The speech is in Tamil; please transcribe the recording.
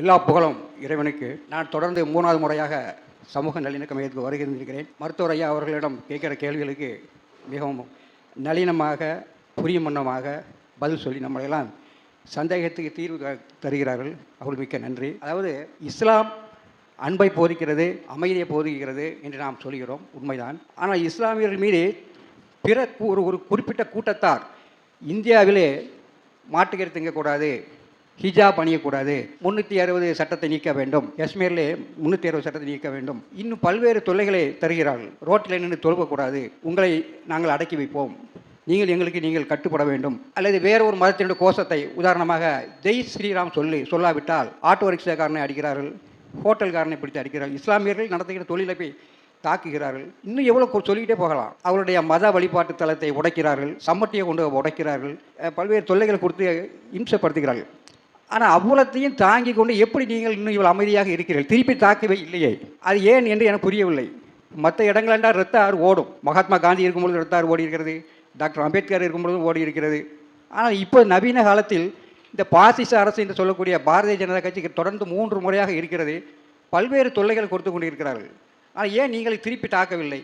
எல்லா புகழும் இறைவனுக்கு. நான் தொடர்ந்து மூணாவது முறையாக சமூக நல்லிணக்க மையத்துக்கு வருகின்றிருக்கிறேன். மருத்துவர் ஐயா அவர்களிடம் கேட்குற கேள்விகளுக்கு மிகவும் நளினமாக புரியும் வண்ணமாக பதில் சொல்லி நம்மளையெல்லாம் சந்தேகத்துக்கு தீர்வு தருகிறார்கள். அவர்கள் மிக்க நன்றி. அதாவது இஸ்லாம் அன்பை போதிக்கிறது அமைதியை போதிக்கிறது என்று நாம் சொல்கிறோம். உண்மைதான். ஆனால் இஸ்லாமியர்கள் மீது பிற ஒரு ஒரு குறிப்பிட்ட கூட்டத்தார் இந்தியாவிலே மாட்டுக்கறி திங்கக்கூடாது ஹிஜாப் அணியக்கூடாது. முந்நூற்றி அறுபது சட்டத்தை நீக்க வேண்டும். காஷ்மீரில் முந்நூற்றி அறுபது சட்டத்தை நீக்க வேண்டும். இன்னும் பல்வேறு தொல்லைகளை தருகிறார்கள். ரோட்டில் நின்று தொழுகக்கூடாது. உங்களை நாங்கள் அடக்கி வைப்போம். நீங்கள் எங்களுக்கு நீங்கள் கட்டுப்பட வேண்டும். அல்லது வேற ஒரு மதத்தினுடைய கோஷத்தை உதாரணமாக ஜெய் ஸ்ரீராம் சொல்லி சொல்லாவிட்டால் ஆட்டோ ரிக்ஷாக்காரனை அடிக்கிறார்கள். ஹோட்டல்காரனை பிடித்து அடிக்கிறார்கள். இஸ்லாமியர்கள் நடத்துகிற தொழிலை போய் தாக்குகிறார்கள். இன்னும் எவ்வளோ சொல்லிக்கிட்டே போகலாம். அவருடைய மத வழிபாட்டு தலத்தை உடைக்கிறார்கள். சம்மட்டியை கொண்டு உடைக்கிறார்கள். பல்வேறு தொல்லைகளை கொடுத்து இம்சப்படுத்துகிறார்கள். ஆனால் அவ்வளத்தையும் தாங்கி கொண்டு எப்படி நீங்கள் இன்னும் இவ்வளோ அமைதியாக இருக்கிறீர்கள்? திருப்பி தாக்கவே இல்லையே. அது ஏன் என்று எனக்கு புரியவில்லை. மற்ற இடங்கள் ரத்த ஆறு ஓடும். மகாத்மா காந்தி இருக்கும்பொழுது ரத்த ஆறு ஓடி இருக்கிறது டாக்டர் அம்பேத்கர் இருக்கும்பொழுதும் ஓடி இருக்கிறது ஆனால் இப்போ நவீன காலத்தில் இந்த பாசிச அரசு என்று சொல்லக்கூடிய பாரதிய ஜனதா கட்சிக்கு தொடர்ந்து மூன்று முறையாக இருக்கிறது. பல்வேறு தொல்லைகள் கொடுத்து கொண்டு இருக்கிறார்கள் ஆனால் ஏன் நீங்கள் திருப்பி தாக்கவில்லை?